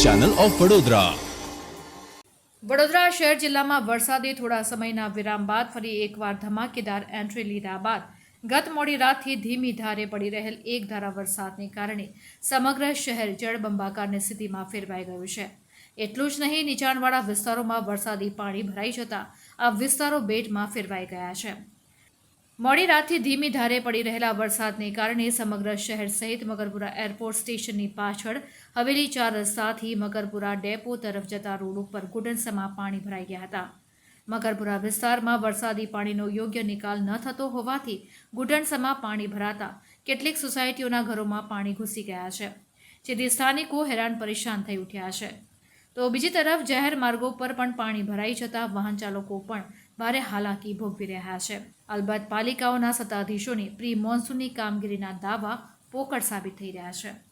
Channel of Vadodara. Vadodara શહેર જિલ્લામાં વરસાદે થોડા સમયના વિરામ બાદ ફરી એકવાર ધમાકેદાર એન્ટ્રી લીધા બાદ ગત મોડી રાતથી ધીમી ધારે પડી રહેલ એક ધારા વરસાદને કારણે સમગ્ર શહેર જળબંબાકારની સ્થિતિમાં ફેરવાઈ ગયું છે. એટલું જ નહીં, નીચાણવાળા વિસ્તારોમાં વરસાદી પાણી ભરાઈ જતા આ વિસ્તારો બેટમાં ફેરવાઈ ગયા છે. મોડી રાતથી ધીમી ધારે પડી રહેલા વરસાદને કારણે સમગ્ર શહેર સહિત મગરપુરા એરપોર્ટ સ્ટેશનની પાછળ હવેલી ચાર રસ્તાથી મગરપુરા ડેપો તરફ જતા રોડ ઉપર ગુડનસમાં પાણી ભરાઈ ગયા હતા. મગરપુરા વિસ્તારમાં વરસાદી પાણીનો યોગ્ય નિકાલ ન થતો હોવાથી ગુડનસમાં પાણી ભરાતા કેટલીક સોસાયટીઓના ઘરોમાં પાણી ઘૂસી ગયા છે, જેથી સ્થાનિકો હેરાન પરેશાન થઈ ઉઠ્યા છે. તો બીજી તરફ, જાહેર માર્ગો પર પણ પાણી ભરાઈ જતા વાહન ચાલકો પણ ભારે હાલાકી ભોગવી રહ્યા છે. અલબત્ત પાલિકાઓના સત્તાધીશોની પ્રી મોન્સૂનની કામગીરીના દાવા પોકળ સાબિત થઈ રહ્યા છે.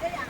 这样。